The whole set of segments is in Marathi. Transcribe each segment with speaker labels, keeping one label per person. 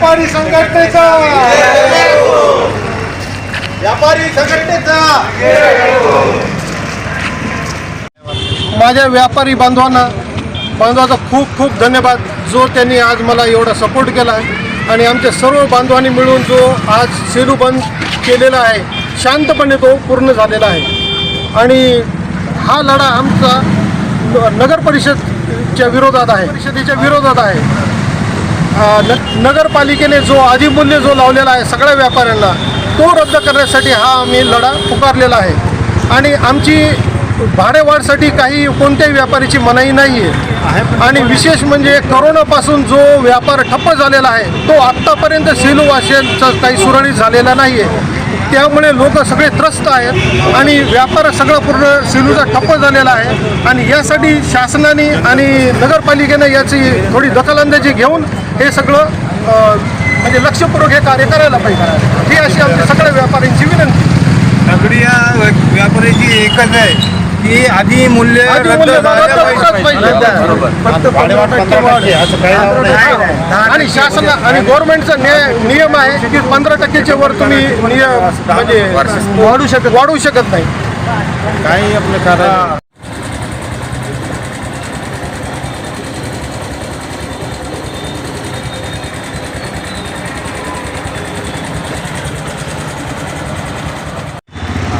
Speaker 1: व्यापारी संघटनेचा. व्यापारी संघटनेचा. माझ्या व्यापारी बांधवांना बांधवाचा खूप खूप धन्यवाद. जो त्यांनी आज मला एवढा सपोर्ट केला आहे. आणि आमच्या सर्व बांधवांनी मिळून जो आज सेलू बंद केलेला आहे शांतपणे तो पूर्ण झालेला आहे. आणि हा लढा आमचा न- नगर परिषदच्या विरोधात आहे. परिषदेच्या विरोधात आहे. न नगरपालिकेने जो अधिमूल्य जो लावलेला आहे सगळ्या व्यापाऱ्यांना तो रद्द करण्यासाठी हा आम्ही लढा पुकारलेला आहे. आणि आमची भाडेवाढसाठी काही कोणत्याही व्यापाऱ्याची मनाई नाही आहे आणि विशेष म्हणजे करोनापासून जो व्यापार ठप्प झालेला आहे तो आत्तापर्यंत सेलू वाशियांचा काही सुरळीत झालेला नाही आहे त्यामुळे लोक सगळे त्रस्त आहेत आणि व्यापार सगळा पूर्ण सेलूचा ठप्प झालेला आहे. आणि यासाठी शासनाने आणि नगरपालिकेनं याची थोडी दखलंदाजी घेऊन हे सगळं म्हणजे लक्षपूर्वक हे कार्य करायला पाहिजे. ही अशी आमची सगळ्या व्यापाऱ्यांची विनंती.
Speaker 2: सगळी या व्यापाऱ्याची एकच आहे की आधी मूल्य
Speaker 1: वाढ. आणि शासन आणि गव्हर्नमेंटचा नियम आहे की पंधरा टक्क्याच्या वर तुम्ही नियम म्हणजे वाढू शकत वाढवू शकत नाही.
Speaker 2: काही आपलं कारण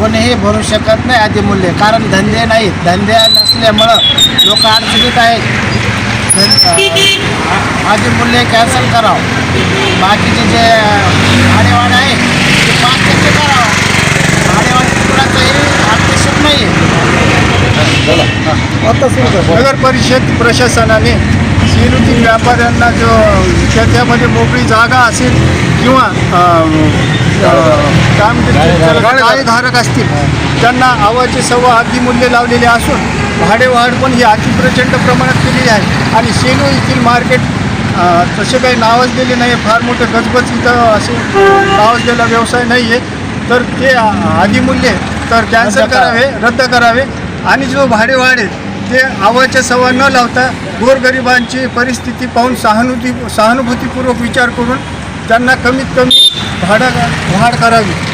Speaker 3: कोणीही भरू शकत नाही आधी मूल्य कारण धंदे नाहीत. धंदे नसल्यामुळं लोक अडचणीत आहेत. आधी मूल्य कॅन्सल करावं. बाकीचे जे भाडेवाढ आहे ते पाच टक्के करावं भाडेवाढ कुणाचाही आवश्यक नाही आहे
Speaker 1: नगर परिषद प्रशासनाने सेलूतील व्यापाऱ्यांना जो त्याच्यामध्ये मोकळी जागा असेल किंवा काय म्हणते गाळेधारक असतील त्यांना आवाचे सव्वा अगदी मूल्य लावलेले असून भाडेवाढ पण ही अति प्रचंड प्रमाणात केलेली आहे. आणि सेलू येथील मार्केट तसे काही नावच दिले नाही फार मोठं गजबज इथं असे नावाजलेला व्यवसाय नाही आहे तर ते अधिमूल्य तर कॅन्सल करावे रद्द करावे. आणि जो भाडेवाढ आहे ते आवाच्या सवा न लावता गोरगरिबांची परिस्थिती पाहून सहानुभूती सहानुभूतीपूर्वक विचार करून त्यांना कमीत कमी भाडा वाढ करावी.